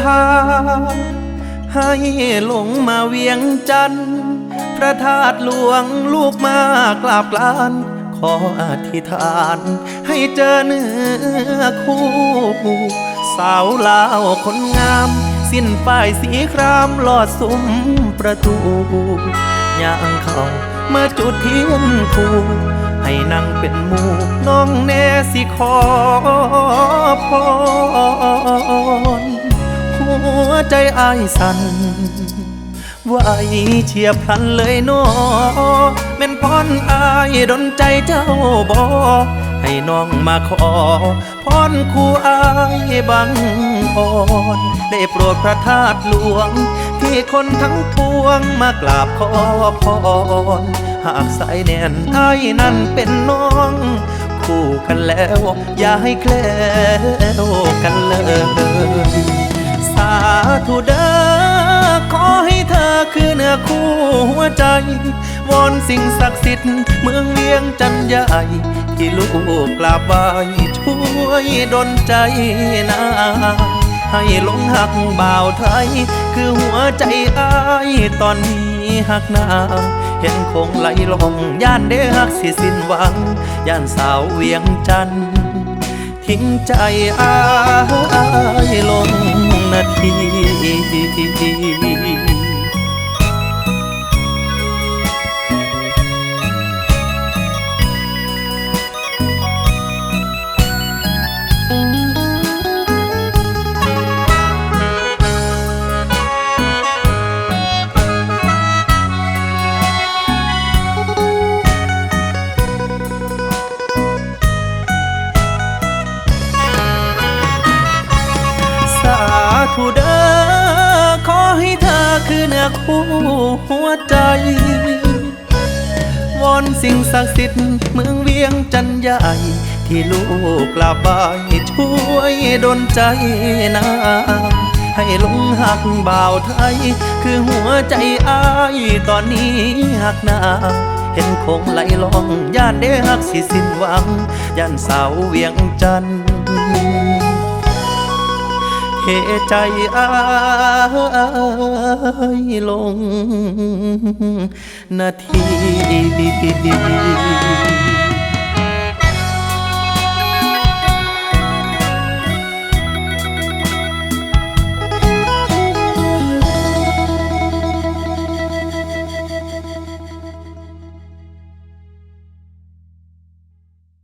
พา ให้หลงมาเวียงจันทร์พระธาตุหลวงลูกมากราบกลาน ขออธิษฐาน ให้เจอเนื้อคู่ สาวลาวคนงาม สิ้นป้ายสีครามลอดซุ้มประตูย่างเข้ามาจุดเทียนคู่ให้นั่งเป็นหมู่น้องแน่สิขอพร หัวใจอายสั่นไหวเฉียพลันเลยนอแม่นพรอายดนใจเจ้าบอให้น้องมาขอพรคู่อายบังอ่อนได้โปรดพระธาตุหลวง ที่คนทั้งปวงมากราบขอพรหากสายแน่นอายนั้นเป็นน้อง คู่กันแล้ว อย่าให้แคล้วกันเลย ธุเด้อขอให้เธอคือเนื้อคู่หัวใจวอนสิ่งศักดิ์สิทธิ์เมืองเวียงจันทร์ใหญ่ที่ลูกกราบไหว้ช่วยดลใจนาให้หลงหักบ่าวไทย คือหัวใจอ้ายตอนนี้หักนางเห็นคงไหลลงย่านเด้หักสิสิ้นหวัง ย่านสาวเวียงจันทิ้งใจอายลง น คือเนื้อคู่หัวใจ วอนสิ่งศักดิ์สิทธิ์เมืองเวียงจันทร์ใหญ่ ที่ลูกกราบไหว้ช่วยดลใจนาให้หลงหักบ่าวไทย คือหัวใจอ้ายตอนนี้หักนาเห็นคงไหลลองย่านเด้หักสิสิ้นหวัง ย่านสาวเวียงจันทร์ เหตุใจอายลงนาที